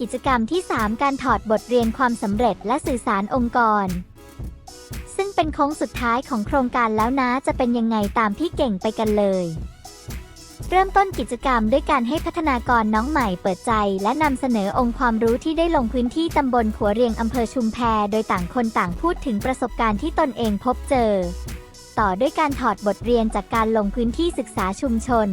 กิจกรรมที่ 3 การถอดบทเรียนความสำเร็จและสื่อสารองค์กร ซึ่งเป็นโค้งสุดท้ายของโครงการแล้วนะจะเป็นยังไงตามพี่เก่งไปกันเลย เริ่มต้นกิจกรรมด้วยการให้พัฒนากรน้องใหม่เปิดใจ และนำเสนอองค์ความรู้ที่ได้ลงพื้นที่ตำบลขัวเรียงอำเภอชุมแพโดยต่างคนต่างพูดถึงประสบการณ์ที่ตนเองพบเจอ ต่อด้วยการถอดบทเรียนจากการลงพื้นที่ศึกษาชุมชน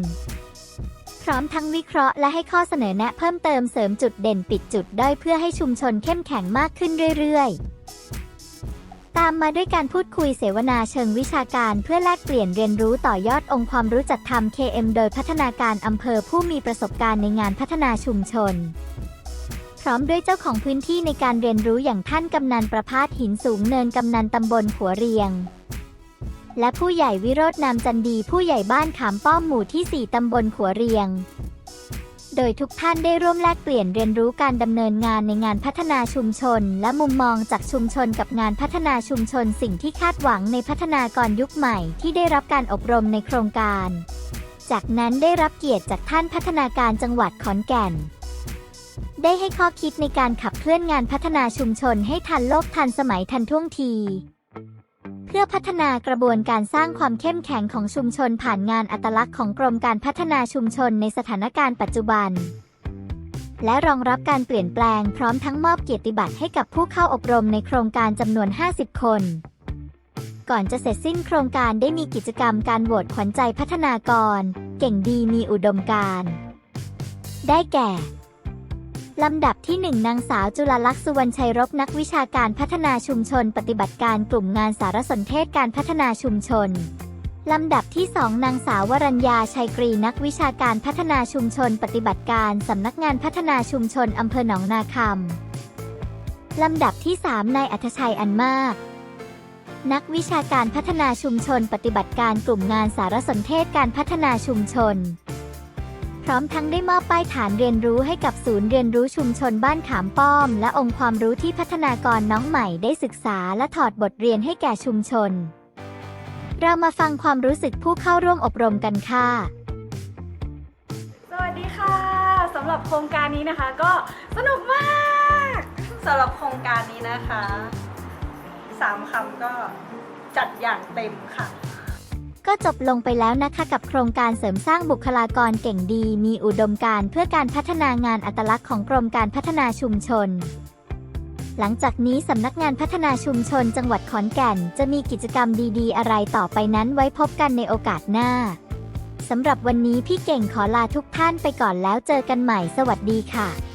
พร้อมทั้งวิเคราะห์และให้ข้อเสนอแนะเพิ่มเติมเสริมจุดเด่นปิดจุดด้อยเพื่อให้ชุมชนเข้มแข็งมากขึ้นเรื่อยๆ ตามมาด้วยการพูดคุยเสวนาเชิงวิชาการเพื่อแลกเปลี่ยนเรียนรู้ต่อยอดองค์ความรู้จัดทำ KM โดยพัฒนาการอำเภอผู้มีประสบการณ์ในงานพัฒนาชุมชนพร้อมด้วยเจ้าของพื้นที่ในการเรียนรู้อย่างท่านกำนันประพาสหินสูงเนินกำนันตำบลหัวเรียง และผู้ใหญ่วิโรจนามจันดีผู้ใหญ่บ้านขามป้อมหมู่ที่ 4 ตำบลขัวเรียง โดยทุกท่านได้ร่วมแลกเปลี่ยนเรียนรู้การดำเนินงานในงานพัฒนาชุมชน และมุมมองจากชุมชนกับงานพัฒนาชุมชนสิ่งที่คาดหวังในพัฒนากรยุคใหม่ที่ได้รับการอบรมในโครงการ จากนั้นได้รับเกียรติจากท่านพัฒนาการจังหวัดขอนแก่นได้ให้ข้อคิดในการขับเคลื่อนงานพัฒนาชุมชนให้ทันโลกทันสมัยทันท่วงที พื่อพัฒนากระบวนการสร้างความเข้มแข็งของชุมชนผ่านงานอัตลักษณ์ของกรมการพัฒนาชุมชนในสถานการณ์ปัจจุบัน และรองรับการเปลี่ยนแปลงพร้อมทั้งมอบเกียรติบัตรให้กับผู้เข้าอบรมในโครงการจำนวน 50 คน ก่อนจะเสร็จสิ้นโครงการได้มีกิจกรรมการโหวตขวัญใจพัฒนากร เก่งดีมีอุดมการณ์ได้แก่ ลำดับที่ 1 นางสาวจุลลักษณ์สุวรรณชัยรบนักวิชาการพัฒนาชุมชน ปฏิบัติการกลุ่มงานสารสนเทศการพัฒนาชุมชน ลำดับที่ 2 นางสาววรัญญาชัยกรีนักวิชาการพัฒนาชุมชน ปฏิบัติการสำนักงานพัฒนาชุมชนอำเภอหนองนาคำ ลำดับที่ 3 นายอัธชัยอันมาก นักวิชาการพัฒนาชุมชน ปฏิบัติการกลุ่มงานสารสนเทศการพัฒนาชุมชน พร้อมทั้งได้มอบป้ายฐานเรียนรู้ให้กับศูนย์เรียนรู้ชุมชนบ้านขามป้อม และองค์ความรู้ที่พัฒนากรน้องใหม่ได้ศึกษาและถอดบทเรียนให้แก่ชุมชน เรามาฟังความรู้สึกผู้เข้าร่วมอบรมกันค่ะ สวัสดีค่ะสำหรับโครงการนี้นะคะ ก็สนุกมากสำหรับโครงการนี้นะคะสามคำก็จัดอย่างเต็มค่ะ ก็จบลงไปแล้วนะคะกับโครงการเสริมสร้างบุคลากรเก่งดี มีอุดมการเพื่อการพัฒนางานอัตลักษณ์ของกรมการพัฒนาชุมชน หลังจากนี้สำนักงานพัฒนาชุมชนจังหวัดขอนแก่น จะมีกิจกรรมดีๆ อะไรต่อไปนั้นไว้พบกันในโอกาสหน้าสำหรับวันนี้พี่เก่งขอลาทุกท่านไปก่อนแล้วเจอกันใหม่สวัสดีค่ะ